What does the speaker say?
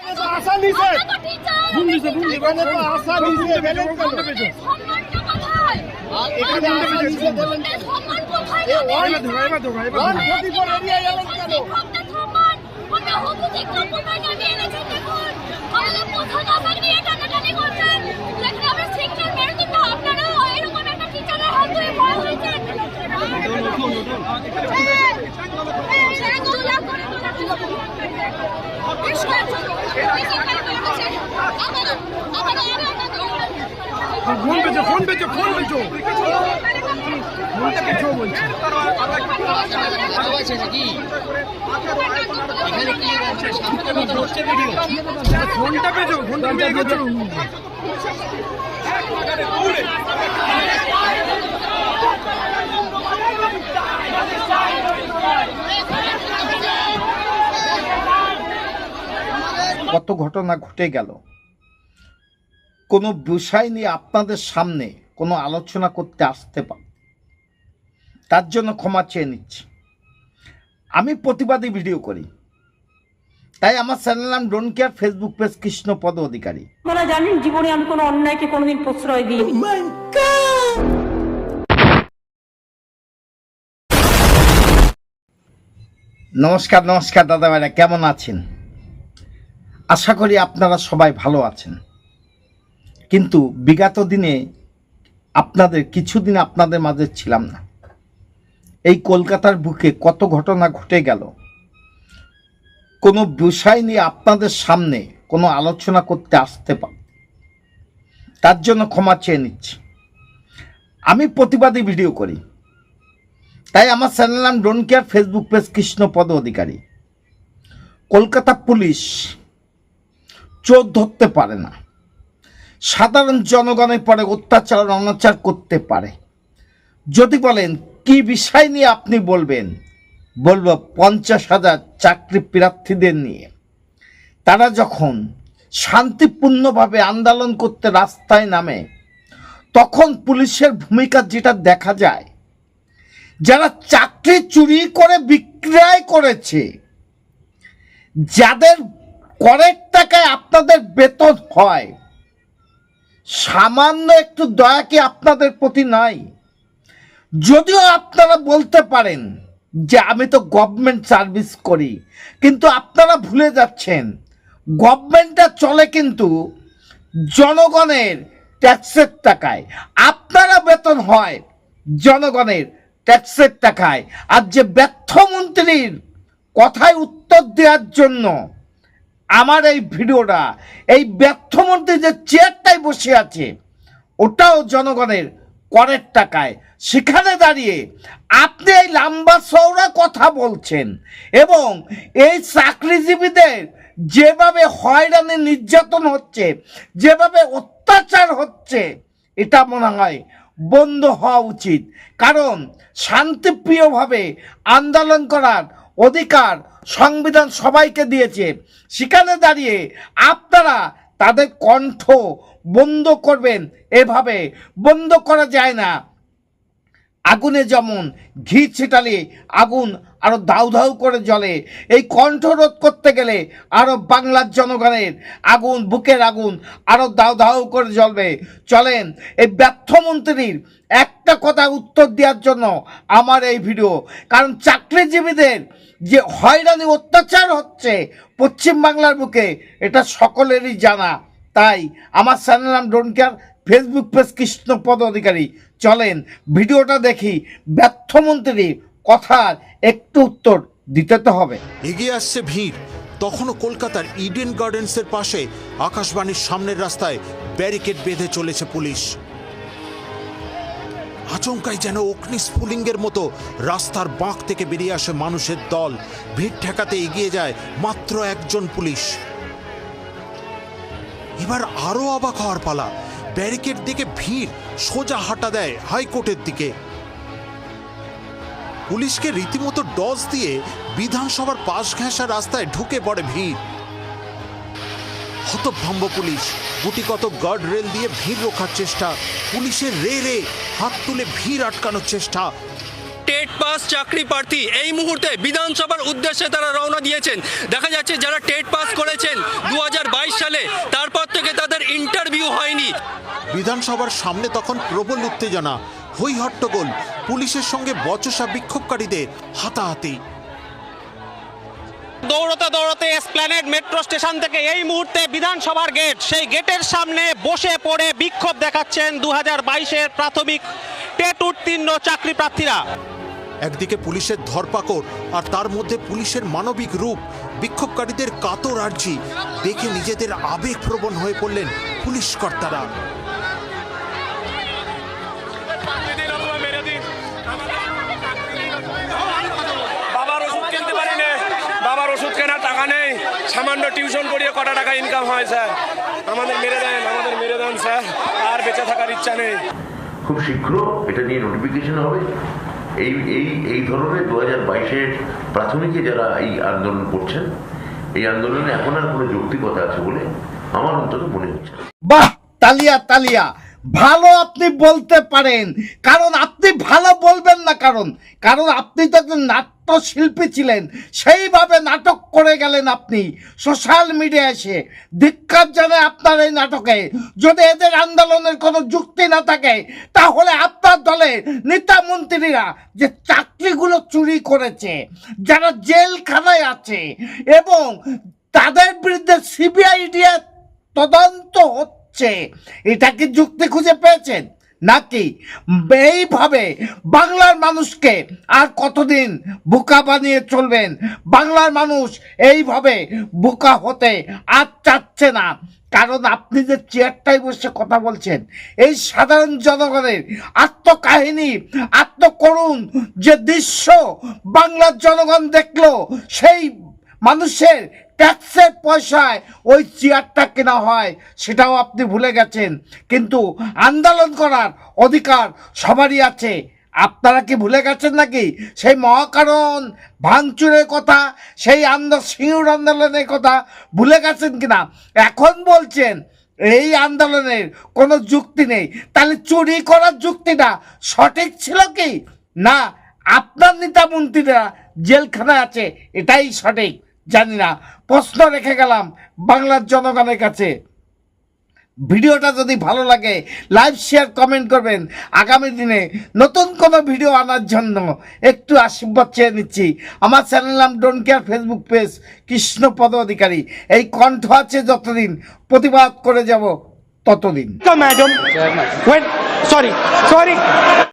আশা নিছে। ভুল দিছে, ভুল দিছে। এখানে তো আশা নিছে গেলেন কেন? এখানে আশা নিছে গেলেন কেন? এ ওয়ান এবার ধরো, এবার ধরো, কেন ফোন পেছো ফোন পেছো ফোনটা বলছি। ফোনটা পেছো ফোনটা পেয়ে কত ঘটনা ঘটে গেল? কোনো বিষয় নিয়ে আপনাদের সামনে কোনো আলোচনা করতে আসতে পার। তার জন্য ক্ষমা চেয়ে নিচ্ছি। আমি প্রতিবাদী ভিডিও করি। তাই আমার চ্যানেল নাম don't care Facebook page Krishnapada Adhikari. আপনারা জানেন জীবনে আমি কোনো অন্যায়কে কোনোদিন প্রশ্রয় দিইনি। নমস্কার নমস্কার দাদা ভাইরা কেমন আছেন? আশা করি আপনারা সবাই ভালো আছেন। কিন্তু বিগত দিনে আপনাদের, কিছুদিন আপনাদের মাঝে ছিলাম না। এই কলকাতার বুকে কত ঘটনা ঘটে গেল? কোনো বিষয় নিয়ে আপনাদের সামনে কোনো আলোচনা করতে আসতে পার তার জন্য ক্ষমা চেয়ে নিচ্ছি। আমি প্রতিবাদী ভিডিও করি। তাই আমার চ্যানেল নাম don't care, Facebook page Krishnapada Adhikari. Kolkata police চোর ধরতে পারে না। সাধারণ জনগণের পরে অত্যাচার অনাচার করতে পারে। যদি বলেন, কি বিষয় নিয়ে আপনি বলবেন? বলব, পঞ্চাশ হাজার চাকরি প্রার্থীদের নিয়ে। তারা যখন শান্তিপূর্ণভাবে আন্দোলন করতে রাস্তায় নামে, তখন পুলিশের ভূমিকা যেটা দেখা যায়, যারা চাকরি চুরি করে বিক্রয় করেছে, যাদের করের টাকায় আপনাদের বেতন হয় সামান্য একটু দয়া কি আপনাদের প্রতি নাই? যদিও আপনারা বলতে পারেন যে আমি তো গভর্নমেন্ট সার্ভিস করি, কিন্তু আপনারা ভুলে যাচ্ছেন। গভর্নমেন্টটা চলে কিন্তু জনগণের ট্যাক্সের টাকায়। আপনারা বেতন হয় জনগণের ট্যাক্সের টাকায়। আর যে ব্যর্থ মন্ত্রীর কথায় উত্তর দেওয়ার জন্য আমার এই ভিডিওটা, এই ব্যর্থ মন্ত্রী যে চেয়ারটায় বসে আছে, ওটাও জনগণের করের টাকায়। সেখানে দাঁড়িয়ে আপনি এই লাম্বা চওড়া কথা বলছেন এবং এই চাকরিজীবীদের যেভাবে হয়রানি নির্যাতন হচ্ছে, যেভাবে অত্যাচার হচ্ছে, এটা মনে হয় বন্ধ হওয়া উচিত। কারণ শান্তিপ্রিয়ভাবে আন্দোলন করার অধিকার সংবিধান সবাইকে দিয়েছে। সেখানে দাঁড়িয়ে আপনারা তাদের কণ্ঠ বন্ধ করবেন। এভাবে বন্ধ করা যায় না। আগুনে যেমন ঘি ছিটালে আগুন আরও দাউ দাউ করে জ্বলে, এই কণ্ঠ রোধ করতে গেলে আরও বাংলার জনগণের আগুন, বুকের আগুন আরও দাউ দাউ করে জ্বলবে। চলেন, এই ব্যর্থ মন্ত্রীর একটা কথা উত্তর দেওয়ার জন্য আমার এই ভিডিও। কারণ চাকরিজীবীদের যে হয়রানি অত্যাচার হচ্ছে পশ্চিম বাংলার বুকে, এটা সকলেরই জানা। তাই আমার চ্যানেল নাম don't care Facebook page Krishnapada Adhikari. চলেন, ভিডিওটা দেখি। ব্যর্থমন্ত্রীর কথার একটু উত্তর দিতে তো হবে। এগিয়ে আসছে ভিড়। তখনও কলকাতার ইডেন গার্ডেন্সের পাশে আকাশবাণীর সামনের রাস্তায় ব্যারিকেড বেঁধে চলেছে পুলিশ। আচমকাই যেন অগ্নি স্ফুলিঙ্গের মতো রাস্তার বাঁক থেকে বেরিয়ে আসে মানুষের দল। ভিড় ঠেকাতে এগিয়ে যায় মাত্র একজন পুলিশ। এবার আরও অবাক হওয়ার পালা। ব্যারিকেড দিকে ভিড়। সোজা হাঁটা দেয় হাইকোর্টের দিকে। পুলিশকে রীতিমতো ডজ দিয়ে বিধানসভার পাশ ঘেঁষা রাস্তায় ঢুকে পড়ে ভিড়। হতভম্ব পুলিশ গুটিকত গার্ড রেল দিয়ে ভিড় রোখার চেষ্টা, পুলিশের রে রে হাত তুলে ভিড় আটকানোর চেষ্টা। টেট পাস চাকরি প্রার্থী এই মুহূর্তে বিধানসভার উদ্দেশ্যে তারা রওনা দিয়েছেন। দেখা যাচ্ছে যারা টেট পাস করেছেন দু হাজার বাইশ সালে, তারপর থেকে তাদের ইন্টারভিউ হয়নি। বিধানসভার সামনে তখন প্রবল উত্তেজনা হই হট্টগোল পুলিশের সঙ্গে বচসা বিক্ষোভকারীদের হাতাহাতি। দৌড়তে দৌড়তে এসপ্ল্যানেড মেট্রো স্টেশন থেকে এই মুহূর্তে বিধানসভার গেট সেই গেটের সামনে বসে পড়ে বিক্ষোভ দেখাচ্ছেন দু হাজার বাইশের প্রাথমিক টেট উত্তীর্ণ চাকরি প্রার্থীরা। একদিকে পুলিশের ধরপাকড় আর তার মধ্যে পুলিশের মানবিক রূপ বিক্ষোভকারীদের কাতর আর্জি দেখে নিজেদের আবেগপ্রবণ হয়ে পড়লেন পুলিশ কর্তারা। টাকা নেই। সামান্য টিউশন করিয়ে কটা টাকা ইনকাম হয় স্যার? আমাদের মেরে দেন আমাদের মেরে দেন স্যার। আর বেঁচে থাকার ইচ্ছা নেই। খুব শীঘ্র এটা নিয়ে নোটিফিকেশন হবে। এই এই এই ধরনের দু হাজার বাইশের প্রাথমিকে যারা এই আন্দোলন করছেন এই আন্দোলনে এখন আর কোনো যৌক্তিকতা আছে বলে আমার অন্তত মনে হচ্ছে বাহ তালিয়া তালিয়া। ভালো আপনি বলতে পারেন। কারণ আপনি ভালো বলবেন না কারণ। কারণ আপনি তো একজন নাট্যশিল্পী ছিলেন। সেইভাবে নাটক করে গেলেন আপনি। সোশ্যাল মিডিয়া এসে ধিক্কার জানায় আপনার এই নাটকে। যদি এদের আন্দোলনের কোনো যুক্তি না থাকে, তাহলে আপনার দলের নেতা মন্ত্রীরা যে চাকরিগুলো চুরি করেছে, যারা জেলখানায় আছে, এবং তাদের বিরুদ্ধে সিবিআই দিয়ে তদন্ত হচ্ছে, এটা কি যুক্তি খুঁজে পেয়েছেন? নাকি এইভাবে বাংলার মানুষকে আর কতদিন বোকা বানিয়ে চলবেন? বাংলার মানুষ এইভাবে বোকা হতে আর চাচ্ছে না। কারণ আপনি যে চেয়ারটায় বসে কথা বলছেন, এই সাধারণ জনগণের আত্মকাহিনী, আত্মকরুণ যে দৃশ্য বাংলার জনগণ দেখল, সেই মানুষের ট্যাক্সের পয়সায় ওই চেয়ারটা কেনা হয়, সেটাও আপনি ভুলে গেছেন। কিন্তু আন্দোলন করার অধিকার সবারই আছে। আপনারা কি ভুলে গেছেন নাকি? সেই মহাকারণ ভাঙচুরের কথা, সেই আন্দোলন সিঙ্গুর আন্দোলনের কথা ভুলে গেছেন কিনা? এখন বলছেন, এই আন্দোলনের কোনো যুক্তি নেই। তাহলে চুরি করার যুক্তিটা সঠিক ছিল কি? না, আপনার নেতা মন্ত্রীরা জেলখানায় আছে, এটাই সঠিক। জানি না প্রশ্ন রেখে গেলাম বাংলার জনগণের কাছে। ভিডিওটা যদি ভালো লাগে লাইভ শেয়ার কমেন্ট করবেন। আগামী দিনে নতুন কোনো ভিডিও আনার জন্য একটু আশীর্বাদ চেয়ে নিচ্ছি। আমার চ্যানেল নাম don't care Facebook page Krishnapada Adhikari. এই কণ্ঠ আছে যতদিন প্রতিবাদ করে যাব ততদিন। Madam wait sorry sorry